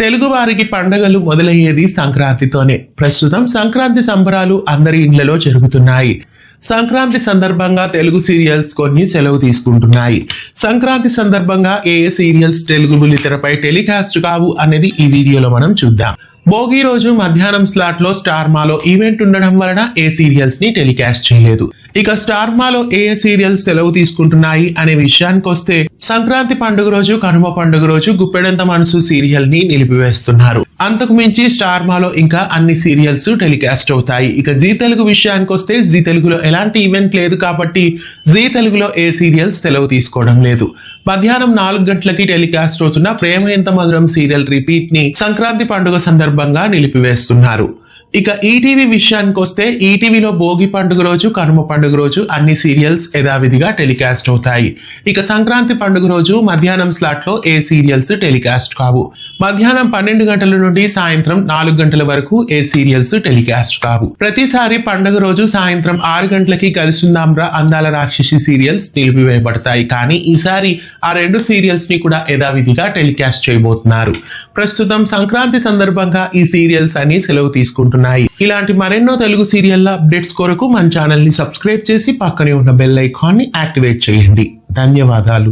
తెలుగువారికి పండగలు మొదలయ్యేది సంక్రాంతితోనే. ప్రస్తుతం సంక్రాంతి సంబరాలు అందరి ఇళ్ళలో జరుగుతున్నాయి. సంక్రాంతి సందర్భంగా తెలుగు సీరియల్స్ కొన్ని సెలవు తీసుకుంటున్నాయి. సంక్రాంతి సందర్భంగా ఏ ఏ సీరియల్స్ తెలుగు బుల్లితెరపై టెలికాస్ట్ కావు అనేది ఈ వీడియోలో మనం చూద్దాం. భోగి రోజు మధ్యాహ్నం స్లాట్లో స్టార్ మాలో ఈవెంట్ ఉండడం వలన ఏ సీరియల్స్ని టెలికాస్ట్ చేయలేదు. ఇక స్టార్ మాలో ఏ ఏ సీరియల్స్ సెలవు తీసుకుంటున్నాయి అనే విషయానికి వస్తే సంక్రాంతి పండుగ రోజు కనుమ పండుగ రోజు గుప్పెడంత మనసు సీరియల్ని నిలిపివేస్తున్నారు. అంతకు మించి స్టార్ మాలో ఇంకా అన్ని సీరియల్స్ టెలికాస్ట్ అవుతాయి. ఇక జీ తెలుగు విషయానికి వస్తే జీ తెలుగులో ఎలాంటి ఈవెంట్ లేదు కాబట్టి జీ తెలుగులో ఏ సీరియల్స్ సెలవు తీసుకోవడం లేదు. మధ్యాహ్నం నాలుగు గంటలకి టెలికాస్ట్ అవుతున్న ప్రేమ ఎంత మధురం సీరియల్ రిపీట్ని సంక్రాంతి పండుగ సందర్భంగా నిలిపివేస్తున్నారు. ఇక ఈటీవీ విషయానికి వస్తే ఈటీవీలో భోగి పండుగ రోజు కనుమ పండుగ రోజు అన్ని సీరియల్స్ యథావిధిగా టెలికాస్ట్ అవుతాయి. ఇక సంక్రాంతి పండుగ రోజు మధ్యాహ్నం స్లాట్లో ఏ సీరియల్స్ టెలికాస్ట్ కావు. మధ్యాహ్నం పన్నెండు గంటల నుండి సాయంత్రం నాలుగు గంటల వరకు ఏ సీరియల్స్ టెలికాస్ట్ కావు. ప్రతిసారి పండుగ రోజు సాయంత్రం ఆరు గంటలకి కలిసిందాంరా అందాల రాక్షసి సీరియల్స్ నిలిపివేయబడతాయి. కానీ ఈసారి ఆ రెండు సీరియల్స్ని కూడా యథావిధిగా టెలికాస్ట్ చేయబోతున్నారు. ప్రస్తుతం సంక్రాంతి సందర్భంగా ఈ సీరియల్స్ అని సెలవు తీసుకుంటున్నారు. ఉన్నాయి. ఇలాంటి మరెన్నో తెలుగు సీరియల్ల అప్డేట్స్ కొరకు మన ఛానల్ని సబ్స్క్రైబ్ చేసి పక్కనే ఉన్న బెల్ ఐకాన్ని యాక్టివేట్ చేయండి. ధన్యవాదాలు.